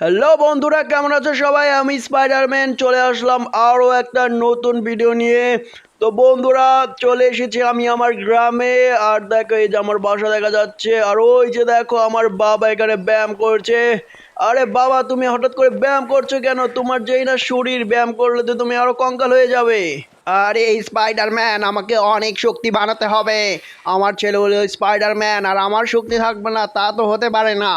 Hello বন্ধুরা, কেমন আছো সবাই? আমি স্পাইডারম্যান চলে আসলাম আরও একটা নতুন ভিডিও নিয়ে। তো বন্ধুরা, চলে এসেছি আমি আমার গ্রামে, আর দেখো, এই যে আমার বাসা দেখা যাচ্ছে, আর ওই যে দেখো, আমার বাবা এখানে ব্যায়াম করছে। আরে বাবা, তুমি হঠাৎ করে ব্যায়াম করছ কেন? তোমার যেই না শরীর ব্যায়াম করলে তো তুমি আরও কঙ্কাল হয়ে যাবে। আরে, এই স্পাইডারম্যান আমাকে অনেক শক্তি বানাতে হবে। আমার ছেলে হলো স্পাইডারম্যান আর আমার শক্তি থাকবে না, তা তো হতে পারে না।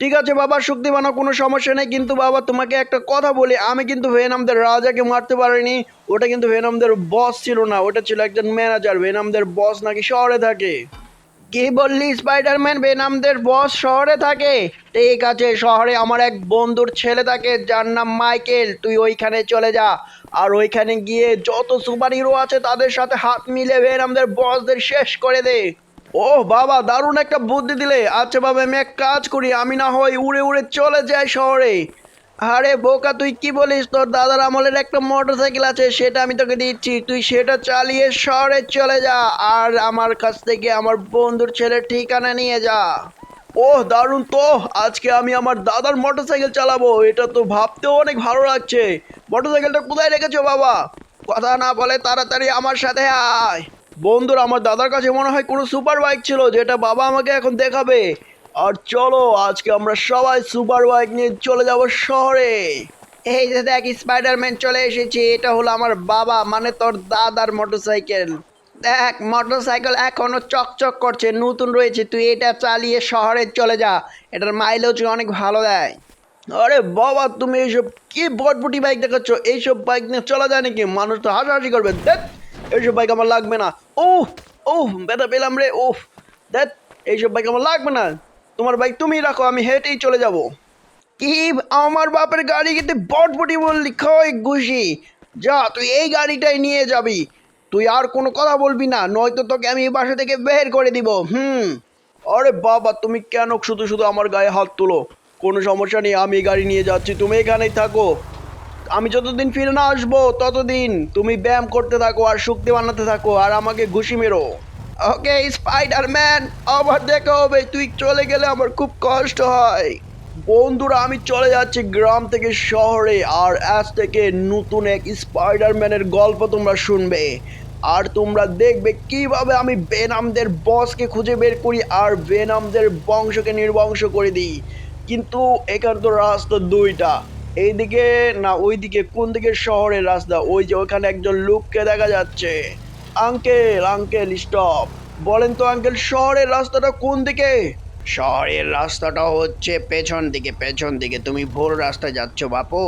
ঠিক আছে বাবা, শক্তি বানাও, কোনো সমস্যা নেই। কিন্তু বাবা, তোমাকে একটা কথা বলি, আমি কিন্তু ভেনামদের রাজাকে মারতে পারিনি। ওটা কিন্তু ভেনামদের বস ছিল না, ওটা ছিল একজন ম্যানেজার ভেনামদের বস নাকি শহরে থাকে। কি বললি স্পাইডারম্যান বেনামদের বস শহরে থাকে। ঠিক আছে, শহরে আমার এক বন্ধুর ছেলে থাকে, যার নাম মাইকেল। তুই ওইখানে চলে যা। আর ওইখানে গিয়ে যত সুপার হিরো আছে, তাদের সাথে হাত মিলে ভেনামদের বসদের শেষ করে দে। ও বাবা, দারুণ একটা বুদ্ধি দিলে। আচ্ছা বাবা, আমি এক কাজ করি। আমি না হয় উড়ে উড়ে চলে যাই শহরে। আরে, বোকা, তুই কি বলিস? তোর দাদার আমলের একটা মোটর সাইকেল আছে, সেটা আমি তোকে দিচ্ছি। তুই সেটা চালিয়ে শহরে চলে যা, আর আমার কাছ থেকে আমার বন্ধুর ছেলের ঠিকানা নিয়ে যা। ওহ, দারুণ তো। আজকে আমি আমার দাদার মোটরসাইকেল চালাবো। এটা তো ভাবতেও অনেক ভালো লাগছে। মোটরসাইকেলটা কোথায় রেখেছো, বাবা? কথা না বলে তাড়াতাড়ি আমার সাথে আয়। বন্ধুরা আমার দাদার কাছে মনে হয় কোনো সুপার বাইক ছিল যেটা বাবা আমাকে এখন দেখাবে। আর চলো আজকে আমরা সবাই সুপার বাইক নিয়ে চলে যাব শহরে। এই যে দেখ স্পাইডারম্যান চলে এসেছি এটা হলো আমার বাবা মানে তোর দাদার মোটরসাইকেল। দেখ মোটরসাইকেল এখনও চকচক করছে নতুন রয়েছে তুই এটা চালিয়ে শহরে চলে যা এটার মাইলেজ অনেক ভালো দেয়। আরে বাবা তুমি এইসব কি বটবটি বাইক দেখাচ্ছ? এইসব বাইক নিয়ে চলা যায় নাকি? মানুষ তো হাসাহাসি করবে দেখ। এইসব বাইক আমার লাগবে না। ও ও ব্যথা পেলাম রে ও দেখ, এইসব বাইক আমার লাগবে না। তোমার বাইক তুমি রাখো, আমি হেঁটেই চলে যাব। কি আমার বাপের গাড়ি কিন্তু বটবটি বললি খয় ঘুষি। যা, তুই এই গাড়িটাই নিয়ে যাবি। তুই আর কোনো কথা বলবি না, নয়তো তোকে আমি এই বাসা থেকে বের করে দিব, হুম। আরে বাবা, তুমি কেন শুধু শুধু আমার গায়ে হাত তোলো? কোনো সমস্যা নেই, আমি গাড়ি নিয়ে যাচ্ছি, তুমি এখানেই থাকো। আমি যতদিন ফিরে না আসব, ততদিন তুমি ব্যায়াম করতে থাকো আর শক্তি বানাতে থাকো আর আমাকে ঘুষি মেরো। ওকে, স্পাইডারম্যান, আবার দেখা হবে। তুই চলে গেলে আমার খুব কষ্ট হয়। বন্ধুরা, আমি চলে যাচ্ছি গ্রাম থেকে শহরে আর আজ থেকে নতুন এক স্পাইডারম্যানের গল্প তোমরা শুনবে। আর তোমরা দেখবে কীভাবে আমি বেনামদের বসকে খুঁজে বের করি আর বেনামদের বংশকে নির্বংশ করে দিই। কিন্তু এখানে তো রাস্তা দুইটা। এইদিকে না ওইদিকে, কোন দিকে শহরের রাস্তা? ওই যে ওখানে একজন লোককে দেখা যাচ্ছে। আঙ্কেল আঙ্কেল স্টপ বলেন তো আঙ্কেল, শহরের রাস্তাটা কোন দিকে? শহরের রাস্তাটা হচ্ছে পেছন দিকে পেছন দিকে। তুমি ভোর রাস্তায় যাচ্ছ, বাপু।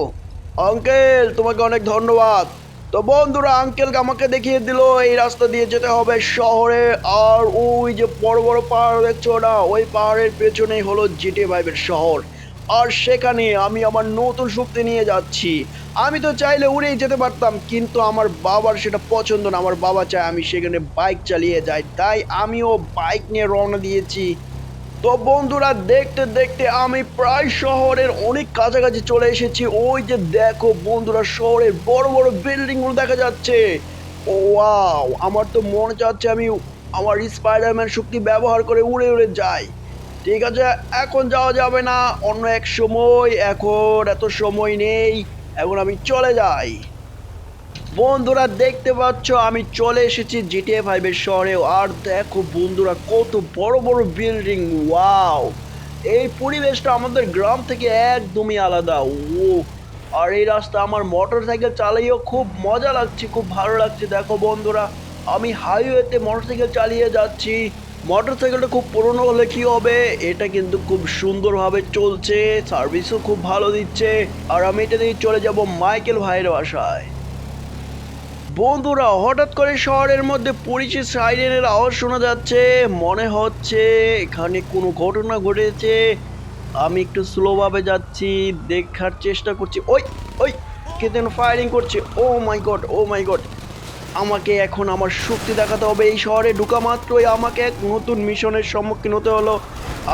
আঙ্কেল, তোমাকে অনেক ধন্যবাদ। তো বন্ধুরা আঙ্কেলকে আমাকে দেখিয়ে দিল, এই রাস্তা দিয়ে যেতে হবে শহরে। আর ওই যে বড় বড় পাহাড় দেখছ না? ওই পাহাড়ের পেছনেই হলো জিটে ভাইবের শহর। আর সেখানে আমি আমার নতুন শক্তি নিয়ে যাচ্ছি। আমি তো চাইলে উড়েই যেতে পারতাম, কিন্তু আমার বাবার সেটা পছন্দ না। আমার বাবা চায় আমি সেখানে বাইক চালিয়ে যাই, তাই আমিও বাইক নিয়ে রওনা দিয়েছি। তো বন্ধুরা, দেখতে দেখতে আমি প্রায় শহরের অনেক কাছাকাছি চলে এসেছি। ওই যে দেখো বন্ধুরা, শহরের বড় বড় বিল্ডিংগুলো দেখা যাচ্ছে। ও, ওয়াও, আমার তো মনে চাচ্ছে আমি আমার স্পাইডারম্যান শক্তি ব্যবহার করে উড়ে উড়ে যাই। ঠিক আছে, এখন যাওয়া যাবে না, অন্য এক সময়, এখন এত সময় নেই, এখন আমি চলে যাই। বন্ধুরা, দেখতে পাচ্ছ, আমি চলে এসেছি জিটিএ ফাইভের শহরে, আর দেখো বন্ধুরা, কত বড় বড় বিল্ডিং ওয়াও এই পরিবেশটা আমাদের গ্রাম থেকে একদমই আলাদা, ও! আর এই রাস্তা আমার মোটর সাইকেল চালিয়েও খুব মজা লাগছে, খুব ভালো লাগছে। দেখো বন্ধুরা, আমি হাইওয়েতে মোটর সাইকেল চালিয়ে যাচ্ছি। মোটর সাইকেলটা খুব পুরনো হলে কি হবে? এটা কিন্তু খুব সুন্দরভাবে চলছে সার্ভিসও খুব ভালো দিচ্ছে। আর আমি এটা দিয়ে চলে যাব মাইকেল ভাইয়ের বাসায়। বন্ধুরা, হঠাৎ করে শহরের মধ্যে পুলিশের সাইরেনের আওয়াজ শোনা যাচ্ছে। মনে হচ্ছে এখানে কোনো ঘটনা ঘটেছে। আমি একটু স্লোভাবে যাচ্ছি, দেখার চেষ্টা করছি। ওই ওই, কে যেন ফায়ারিং করছে। ও মাই গড ও মাই গড আমাকে এখন আমার শক্তি দেখাতে হবে। এই শহরে ঢুকা মাত্রই আমাকে এক নতুন মিশনের সম্মুখীন হতে হলো।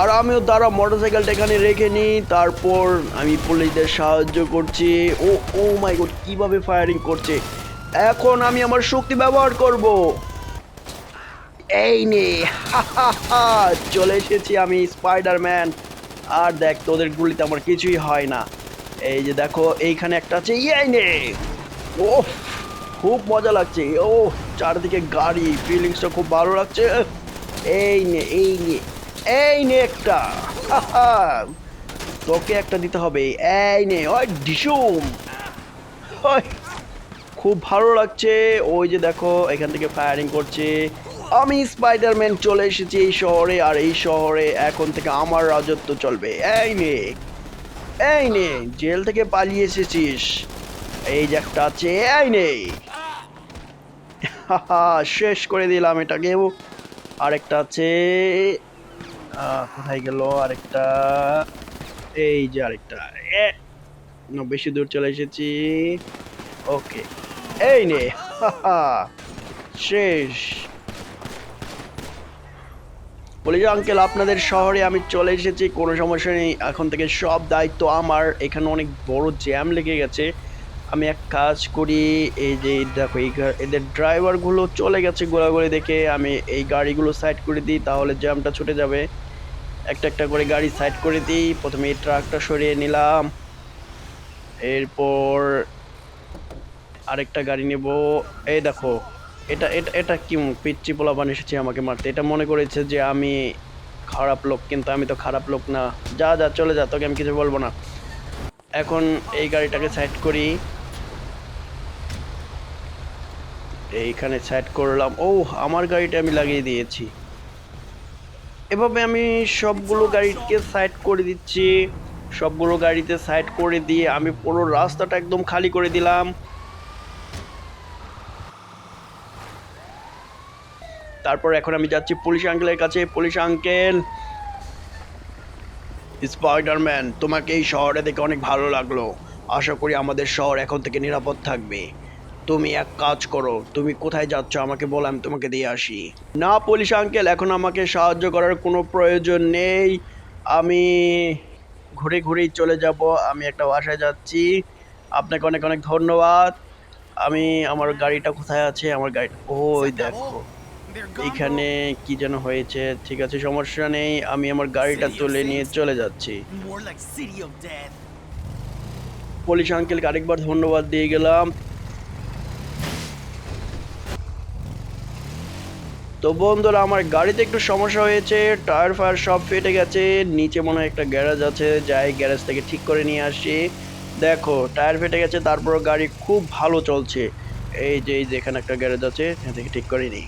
আর আমিও দ্বারা মোটরসাইকেলটা এখানে রেখে নিই। তারপর আমি পুলিশদের সাহায্য করছি। ও ও মাই গড কীভাবে ফায়ারিং করছে? এখন আমি আমার শক্তি ব্যবহার করব। এই নে চলে এসেছি আমি স্পাইডারম্যান আর দেখ, তোদের গুলিতে আমার কিছুই হয় না। এই যে দেখো, এইখানে একটা আছে। ইয়াই নে ও খুব মজা লাগছে। ও চারদিকে গাড়ি ফিলিংসটা খুব ভালো লাগছে। এই নে এই নে এই নে একটা। তোকে একটা দিতে হবে। এই নে ওই ডিসুম। খুব ভালো লাগছে। ওই যে দেখো এখান থেকে ফায়ারিং করছে। আমি স্পাইডারম্যান চলে এসেছি এই শহরে আর এই শহরে এখন থেকে আমার রাজত্ব চলবে। এই নে এই নে জেল থেকে পালিয়ে এসেছিস। এই যে একটা আছে এই নে। হাহা, শেষ করে দিলাম এটাকেও আরেকটা আছে কোথায় গেল? আরেকটা, এই যে আরেকটা। বেশি দূর চলে এসেছি। ওকে, এই নে শেষ। বলি যে আঙ্কেল, আপনাদের শহরে আমি চলে এসেছি, কোনো সমস্যা নেই। এখন থেকে সব দায়িত্ব আমার। এখানে অনেক বড় জ্যাম লেগে গেছে। আমি এক কাজ করি, এই যে দেখো, এই এদের ড্রাইভারগুলো চলে গেছে গোলাগুলি দেখে, আমি এই গাড়িগুলো সাইড করে দিই, তাহলে জ্যামটা ছুটে যাবে। একটা একটা করে গাড়ি সাইড করে দিই, প্রথমে এই ট্রাকটা সরিয়ে নিলাম। এরপর আরেকটা গাড়ি নেব। এই দেখো, এটা এটা এটা কি পিচ্ছি পোলাপান এসেছে আমাকে মারতে। এটা মনে করেছে যে আমি খারাপ লোক, কিন্তু আমি তো খারাপ লোক না। যা যা, চলে যা, তোকে আমি কিছু বলব না। এখন এই গাড়িটাকে সাইড করি। এইখানে সাইড করলাম। ও আমার গাড়িটা আমি লাগিয়ে দিয়েছি। এভাবে আমি সবগুলো গাড়িকে সাইড করে দিচ্ছি। সবগুলো গাড়িতে সাইড করে দিয়ে আমি পুরো রাস্তাটা একদম খালি করে দিলাম। তারপর এখন আমি যাচ্ছি পুলিশ আঙ্কেলের কাছে। পুলিশ আঙ্কেল স্পাইডারম্যান তোমাকে এই শহরে দেখে অনেক ভালো লাগল। আশা করি আমাদের শহর এখন থেকে নিরাপদ থাকবে। তুমি এক কাজ করো তুমি কোথায় যাচ্ছ আমাকে বল আমি তোমাকে দিয়ে আসি। না পুলিশ আঙ্কেল এখন আমাকে সাহায্য করার কোনো প্রয়োজন নেই। আমি ঘুরে ঘুরেই চলে যাব আমি একটা বাসায় যাচ্ছি। আপনাকে অনেক অনেক ধন্যবাদ। আমি আমার গাড়িটা কোথায় আছে? আমার গাড়ি ওই দেখো। এখানে কি যেন হয়েছে ঠিক আছে সমস্যা নেই। আমি আমার গাড়িটা তুলে নিয়ে চলে যাচ্ছি। পুলিশ আঙ্কেলকে আরেকবার ধন্যবাদ দিয়ে গেলাম। তো বন্ধুরা, আমার গাড়িতে একটু সমস্যা হয়েছে, টায়ার ফায়ার সব ফেটে গেছে, নিচে মনে হয় একটা গ্যারেজ আছে, যাই গ্যারেজ থেকে ঠিক করে নিয়ে আসি। দেখো, টায়ার ফেটে গেছে তারপর গাড়ি খুব ভালো চলছে। এই যে এই যে, এখানে একটা গ্যারেজ আছে, এখান থেকে ঠিক করে নিই।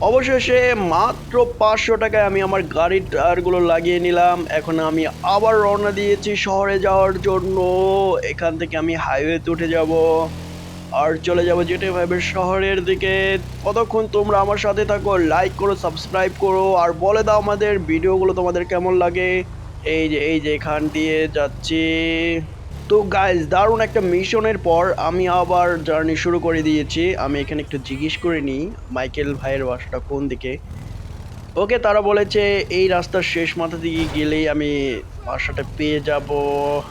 অবশেষে মাত্র পাঁচশো টাকায় আমি আমার গাড়ির টায়ারগুলো লাগিয়ে নিলাম। এখন আমি আবার রওনা দিয়েছি শহরে যাওয়ার জন্য। এখান থেকে আমি হাইওয়েতে উঠে যাব। আর চলে যাব জেটে ফাইভের শহরের দিকে। কতক্ষণ তোমরা আমার সাথে থাকো লাইক করো সাবস্ক্রাইব করো, আর বলে দাও আমাদের ভিডিওগুলো তোমাদের কেমন লাগে। এই যে এই যে এখান দিয়ে যাচ্ছি। তো গাইজ দারুণ একটা মিশনের পর আমি আবার জার্নি শুরু করে দিয়েছি। আমি এখানে একটু জিজ্ঞেস করে নিই, মাইকেল ভাইয়ের বাসাটা কোন দিকে? ওকে, তারা বলেছে এই রাস্তার শেষ মাথা দিকে গেলেই আমি বাসাটা পেয়ে যাব।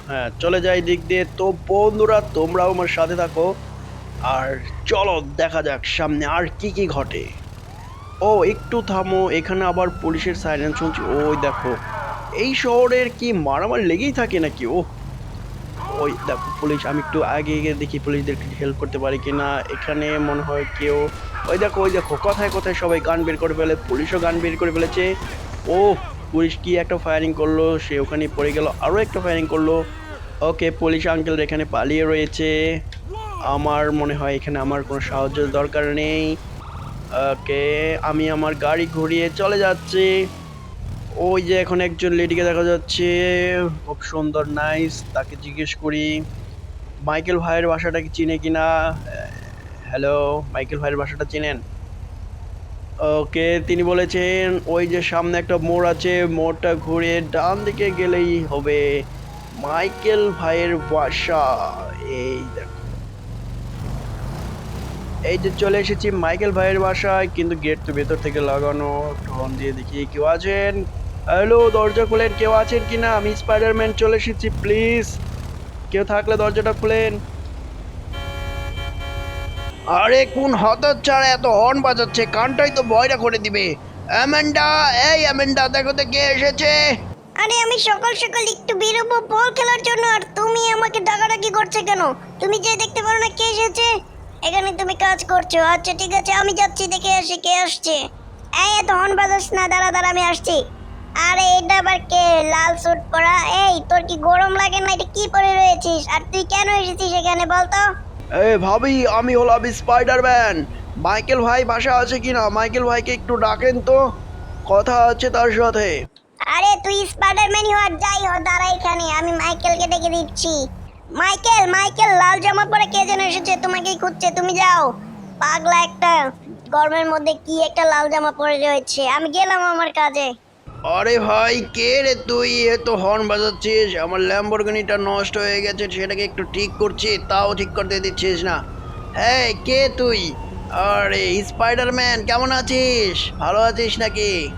হ্যাঁ চলে যাই দিক দিয়ে। তো বন্ধুরা, তোমরাও আমার সাথে থাকো। আর চলো দেখা যাক সামনে আর কি কি ঘটে। ও, একটু থামো, এখানে আবার পুলিশের সাইলেন্স শুনছি। ওই দেখো, এই শহরের কি মারামারি লেগেই থাকে নাকি? ও ওই দেখো, পুলিশ, আমি একটু আগে গিয়ে দেখি পুলিশদের হেল্প করতে পারি কি না এখানে মনে হয় কেউ, ওই দেখো ওই দেখো, কোথায় কোথায় সবাই গান বের করে ফেলে, পুলিশও গান বের করে ফেলেছে। ও পুলিশ কি একটা ফায়ারিং করল, সে ওখানে পড়ে গেল আরও একটা ফায়ারিং করল। ওকে, পুলিশ আঙ্কেল এখানে পালিয়ে রয়েছে। আমার মনে হয় এখানে আমার কোনো সাহায্যের দরকার নেই। ওকে, আমি আমার গাড়ি ঘুরিয়ে চলে যাচ্ছি। ওই যে এখন একজন লেডিকে দেখা যাচ্ছে। খুব সুন্দর নাইস তাকে জিজ্ঞেস করি, মাইকেল ভাইয়ের বাসাটা কি চিনে কিনা? হ্যালো মাইকেল ভাইয়ের বাসাটা চিনেন? ওকে, তিনি বলেছেন, ওই যে সামনে একটা মোড় আছে, মোড়টা ঘুরে ডান দিকে গেলেই হবে। মাইকেল ভাইয়ের বাসা। এই দেখো। এই যে চলে এসেছি মাইকেল ভাইয়ের বাসায় কিন্তু গেট তো ভেতর থেকে লাগানো ফোন দিয়ে দেখি কেউ আছেন? হ্যালো দরজা খুলেন কেউ আছেন কি না আমি স্পাইডারম্যান চলে এসেছি প্লিজ কেউ থাকলে দরজাটা খুলেন। আরে কোন হতচ্ছাড়া এত হর্ন বাজাচ্ছে? কানটাই তো বয়রা করে দিবে। অ্যামেন্ডা এই অ্যামেন্ডা দেখো তো কে এসেছে। আরে আমি সকাল সকাল একটু বেরোবো বল খেলার জন্য আর তুমি আমাকে ডাকাডাকি করছে কেন? তুমি যে দেখতে পারো না কে এসেছে। এখানে তুমি কাজ করছ। আচ্ছা ঠিক আছে আমি যাচ্ছি দেখে আসি কে আসছে। এই এত হর্ন বাজাস না দাঁড়া দাঁড়া আমি আসছি। আরে এটা আবার কে? লাল স্যুট পরা? এই তোর কি গরম লাগে না? এটা কি পরে রয়েছিস? আর তুই কেন এসেছিস এখানে বলতো এ ভাবি আমি হলাম স্পাইডারম্যান মাইকেল ভাই বাসা আছে কিনা? মাইকেল ভাইকে একটু ডাকেন তো। কথা আছে তার সাথে। আরে তুই স্পাইডারম্যানই হ আর যাই হ দাঁড়া এখানে আমি মাইকেলকে ডেকে দিচ্ছি। মাইকেল মাইকেল, লাল জামা পরে কে যেন এসেছে? তোমাকেই খুঁজছে, তুমি যাও। পাগলা একটা গরমের মধ্যে কি একটা লাল জামা পরে রয়েছে? আমি গেলাম আমার কাজে। আরে ভাই, কে রে তুই? এত হর্ন বাজাচ্ছিস। আমার ল্যাম্বরগিনিটা নষ্ট হয়ে গেছে, সেটাকে একটু ঠিক করছি, তাও ঠিক করতে দিচ্ছিস না। হ্যাঁ কে তুই? আরে স্পাইডারম্যান কেমন আছিস? ভালো আছিস নাকি?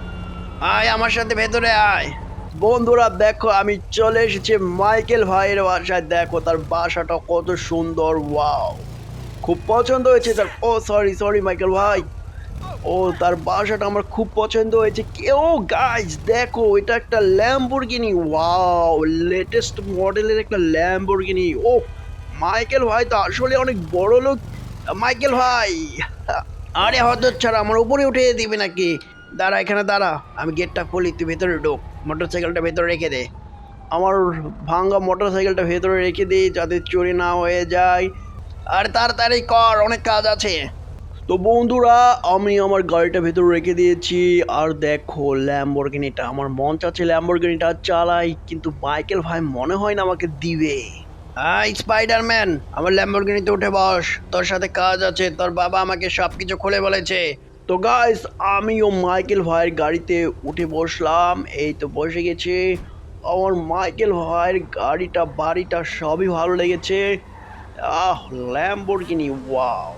আয় আমার সাথে ভেতরে আয়। বন্ধুরা, দেখো, আমি চলে এসেছি মাইকেল ভাইয়ের বাসায়। দেখো, তার বাসাটা কত সুন্দর, ওয়াও। খুব পছন্দ হয়েছে তার ও সরি সরি মাইকেল ভাই। ও, তার বাসাটা আমার খুব পছন্দ হয়েছে। কেউ গাইজ দেখো, এটা একটা ল্যাম্বরগিনি ওয়াও লেটেস্ট মডেলের একটা ল্যাম্বরগিনি ও, মাইকেল ভাই তো আসলে অনেক বড় লোক। মাইকেল ভাই, আরে হত ছাড়া আমার উপরে উঠে দিবে নাকি? দাঁড়া, এখানে দাঁড়া, আমি গেটটা খুলি, তুই ভেতরে ঢোক। মোটর সাইকেলটা ভেতরে রেখে দে। আমার ভাঙ্গা মোটর সাইকেলটা ভেতরে রেখে দিই যাতে চুরি না হয়ে যায়। আর তাড়াতাড়ি কর, অনেক কাজ আছে। তো বন্ধুরা, আমি আমার গাড়িটা ভেতরে রেখে দিয়েছি। আর দেখো ল্যাম্বরগিনিটা আমার মন চাচ্ছে ল্যাম্বরগিনিটা চালাই, কিন্তু মাইকেল ভাই মনে হয় না আমাকে দিবে। হাই স্পাইডারম্যান আমার ল্যাম্বরগিনিতে উঠে বস। তোর সাথে কাজ আছে। তোর বাবা আমাকে সব কিছু খুলে বলেছে। তো গাইস আমিও মাইকেল ভাইয়ের গাড়িতে উঠে বসলাম। এই তো বসে গেছে। আমার মাইকেল ভাইয়ের গাড়িটা, বাড়িটা সবই ভালো লেগেছে। আহ ল্যাম্বরগিনি ওয়াও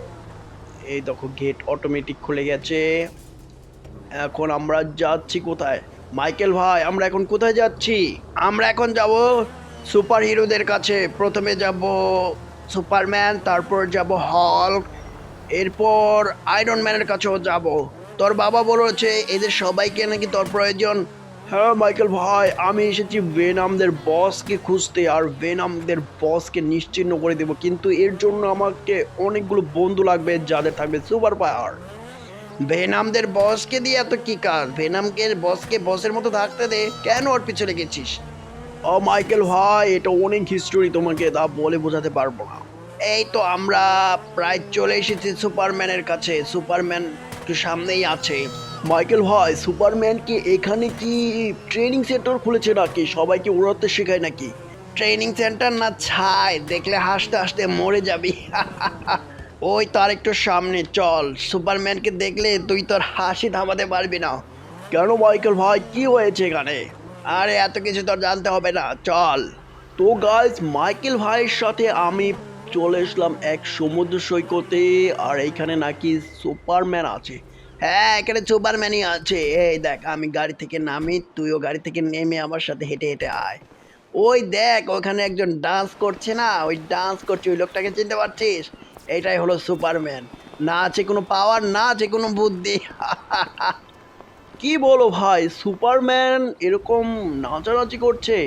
এই দেখো গেট অটোমেটিক খুলে গেছে। এখন আমরা যাচ্ছি কোথায়? মাইকেল ভাই, আমরা এখন কোথায় যাচ্ছি? আমরা এখন যাব সুপার হিরোদের কাছে। প্রথমে যাব সুপারম্যান তারপর যাব হল্ক এরপর আয়রন ম্যানের কাছেও যাব। তোর বাবা বলেছে, এদের সবাইকে নাকি তোর প্রয়োজন। হ্যাঁ মাইকেল ভাই, আমি এসেছি ভেনামদের বসকে খুঁজতে, আর ভেনামদের বসকে নিশ্চিহ্ন করে দেবো। কিন্তু এর জন্য আমাকে অনেকগুলো বন্ধু লাগবে যাদের থাকবে সুপার পাওয়ার ভেনামদের বসকে দিয়ে এত কি কাজ? ভেনামকে বসকে বসের মতো থাকতে দে। কেন ওর পিছনে গেছিস? ও মাইকেল ভাই, এটা অনেক হিস্টোরি তোমাকে, তা বলে বোঝাতে পারব না। এই তো আমরা প্রায় চলে এসেছি সুপারম্যানের কাছে। সুপারম্যান একটু সামনেই আছে। মাইকেল ভাই সুপারম্যান কি এখানে কি ট্রেনিং সেন্টার খুলেছে নাকি? সবাইকে উড়াতে শেখায় নাকি? ট্রেনিং সেন্টার না ছাই দেখলে হাসতে হাসতে মরে যাবি। ওই তার একটু সামনে চল। সুপারম্যানকে দেখলে তুই তোর হাসি থামাতে পারবি না। কেন মাইকেল ভাই কি হয়েছে এখানে? আরে এত কিছু তোর জানতে হবে না। চল। তো গাইজ মাইকেল ভাইয়ের সাথে আমি চলে এসলাম এক সমুদ্র সৈকতে, আর এইখানে নাকি সুপারম্যান আছে। হ্যাঁ এখানে সুপারম্যানই আছে। এই দেখ, আমি গাড়ি থেকে নামি, তুইও গাড়ি থেকে নেমে আমার সাথে হেঁটে হেঁটে আয়। ওই দেখ, ওখানে একজন ডান্স করছে না? ওই ডান্স করছে, ওই লোকটাকে চিনতে পারছিস? এটাই হলো সুপারম্যান। না আছে কোনো পাওয়ার, না আছে কোনো বুদ্ধি। কি বলো ভাই, সুপারম্যান এরকম নাচানাচি করছে?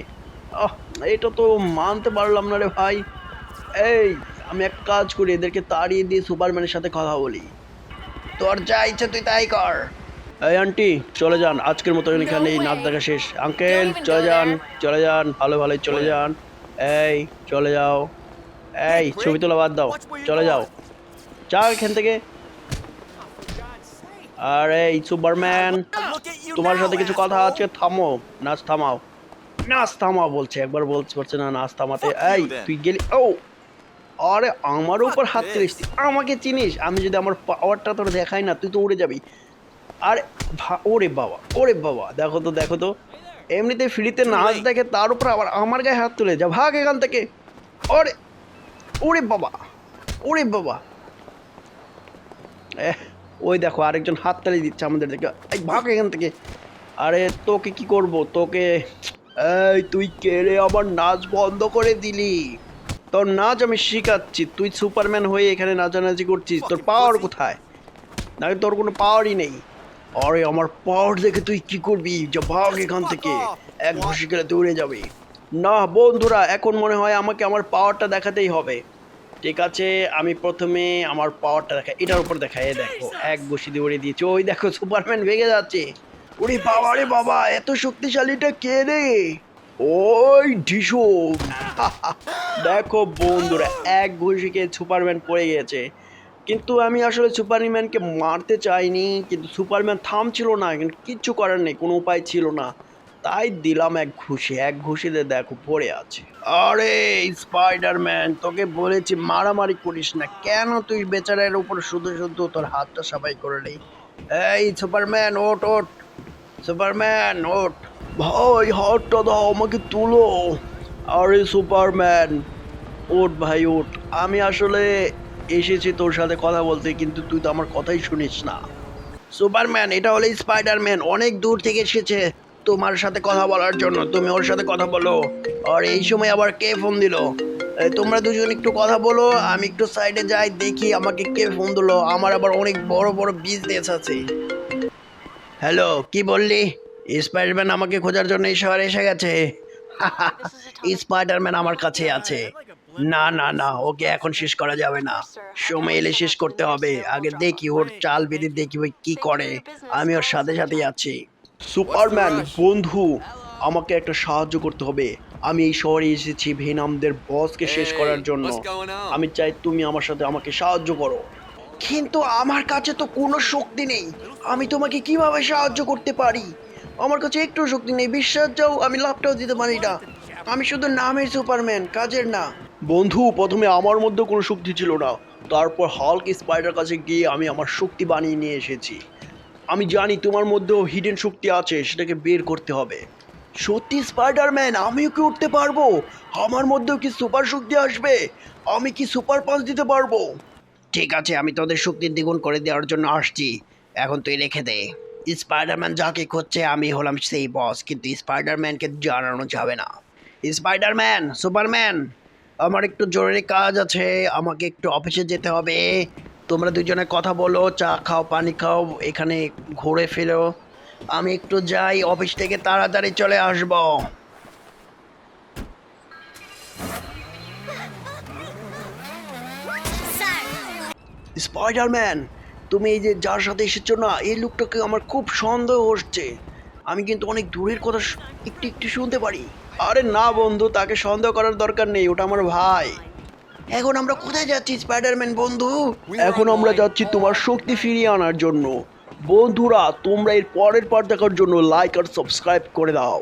এটা তো মানতে পারলাম না রে ভাই। এই আমি এক কাজ করি এদেরকে তাড়িয়ে দিয়ে সুপারম্যানের সাথে কথা বলি। তোর যা ইচ্ছা তুই তাই কর। এই আন্টি চলে যান আজকের মতো এখানে এই নাচ দেখা শেষ। আঙ্কেল চলে যান চলে যান ভালো ভালোই চলে যান। এই চলে যাও। এই ছবি তোলা বাদ দাও। চলে যাও। যাও এখান থেকে। আর এই সুপারম্যান তোমার সাথে কিছু কথা আছে থামো। নাচ থামাও। নাচ থামাও বলছে একবার বলতে পারছে না নাচ থামাতে। এই তুই গেলি ও! আরে আমার উপর হাত. তুলিস আমাকে চিনিস? আমি যদি আমার পাওয়ারটা তোর দেখাই না তুই তো উড়ে যাবি। আরে ওরে বাবা ওরে বাবা দেখো তো দেখো তো। এমনিতে ফ্রিতে নাচ দেখে তার উপর আবার আমার গায়ে হাত তুলে যা ভাগ এখান থেকে। ওরে ওরে বাবা ওরে বাবা। ওই দেখো আরেকজন হাত তালি দিচ্ছে আমাদের দিকে এই ভাগ এখান থেকে। আরে তোকে কি করব? তোকে এই তুই কেড়ে আমার নাচ বন্ধ করে দিলি। তোর নাচ আমি শিখাচ্ছি তুই সুপারম্যান হয়ে এখানে নাচানাচি করছিস তোর পাওয়ার কোথায়? নাকি তোর কোনো পাওয়ারই নেই। আরে আমার পাওয়ার দেখে তুই কি করবি যা ভাগ এখান থেকে। এক ঘুষি তুই উড়ে যাবি। না বন্ধুরা এখন মনে হয় আমাকে আমার পাওয়ারটা দেখাতেই হবে। ঠিক আছে আমি প্রথমে আমার পাওয়ারটা দেখা এটার উপর দেখা এ দেখো এক ঘুষি দিয়ে উড়ে দিয়েছে। ওই দেখো সুপারম্যান ভেঙে যাচ্ছে। ওরে বাবা রে বাবা এত শক্তিশালীটা কে রে? ওই ঢিসু দেখো বন্ধুরা, এক ঘুষিকে সুপারম্যান পড়ে গেছে। কিন্তু আমি আসলে সুপারম্যানকে মারতে চাইনি, কিন্তু সুপারম্যান থামছিল না, কিন্তু কিচ্ছু করার নেই, কোনো উপায় ছিল না। তাই দিলাম এক ঘুষি, এক ঘুষিতে দেখো পড়ে আছে। আরে, স্পাইডারম্যান, তোকে বলেছি মারামারি করিস না। কেন তুই বেচারের উপর শুধু শুধু তোর হাতটা সাফাই করে নেই এই সুপারম্যান ওট ওট সুপারম্যান ওট ভাই, হাতটা দাও, আমাকে তুলো। আরে সুপারম্যান ওট ভাই ওট আমি আসলে এসেছি তোর সাথে কথা বলতে, কিন্তু তুই তো আমার কথাই শুনিস না। সুপারম্যান এটা হলো স্পাইডারম্যান অনেক দূর থেকে এসেছে তোমার সাথে কথা বলার জন্য। তুমি ওর সাথে কথা বলো। আর এই সময় আবার কে ফোন দিল? তোমরা দুজন একটু কথা বলো, আমি একটু সাইডে যাই, দেখি আমাকে কে ফোন দিলো। আমার আবার অনেক বড় বড় বিজনেস আছে। হ্যালো কি বললি? স্পাইডারম্যান আমাকে খোঁজার জন্য এই শহরে এসে গেছে। স্পাইডারম্যান আমার কাছে আছে। না না না ওকে এখন শেষ করা যাবে না। সময় এলে শেষ করতে হবে। আগে দেখি ওর চাল বেঁধে দেখি ওই কি করে। আমি ওর সাথে সাথেই আছি। সুপারম্যান বন্ধু আমাকে একটা সাহায্য করতে হবে। আমি এই শহরে এসেছি ভেনামদের বসকে শেষ করার জন্য। আমি চাই তুমি আমার সাথে আমাকে সাহায্য করো। কিন্তু আমার কাছে তো কোনো শক্তি নেই। আমি তোমাকে কীভাবে সাহায্য করতে পারি? আমার কাছে একটু শক্তি নেই, বিশ্বাস যাও, আমি লাভটাও দিতে পারি না। আমি শুধু নামের সুপারম্যান, কাজের না। বন্ধু, প্রথমে আমার মধ্যে কোনো শক্তি ছিল না। তারপর হাল্ক স্পাইডার কাছে গিয়ে আমি আমার শক্তি বানিয়ে নিয়ে এসেছি। আমি জানি তোমার মধ্যেও হিডেন শক্তি আছে, সেটাকে বের করতে হবে। সত্যি, স্পাইডারম্যান, আমিও কি উঠতে পারব? আমার মধ্যেও কি সুপার শক্তি আসবে? আমি কি সুপার পাঞ্চ দিতে পারব? ঠিক আছে, আমি তোদের শক্তি দ্বিগুণ করে দেওয়ার জন্য আসছি। এখন তুই রেখে দে। স্পাইডারম্যান যাকে খুঁজছে, আমি হলাম সেই বস কিন্তু স্পাইডারম্যানকে জানানো যাবে না। স্পাইডারম্যান, সুপারম্যান, আমার একটু জরুরি কাজ আছে, আমাকে একটু অফিসে যেতে হবে। তোমরা দুজনে কথা বলো, চা খাও, পানি খাও, এখানে ঘুরে ফেরো আমি একটু যাই, অফিস থেকে তাড়াতাড়ি চলে আসব। স্পাইডারম্যান তুমি এই যে যার সাথে এসেছ না, এই লোকটাকে আমার খুব সন্দেহ হচ্ছে। আমি কিন্তু অনেক দূরের কথা একটু একটু শুনতে পারি। আরে না বন্ধু, তাকে সন্দেহ করার দরকার নেই, ওটা আমার ভাই। এখন আমরা কোথায় যাচ্ছি স্পাইডারম্যান বন্ধু? এখন আমরা যাচ্ছি তোমার শক্তি ফিরিয়ে আনার জন্য। বন্ধুরা, তোমরা এর পরের পার্ট দেখার জন্য লাইক আর সাবস্ক্রাইব করে দাও।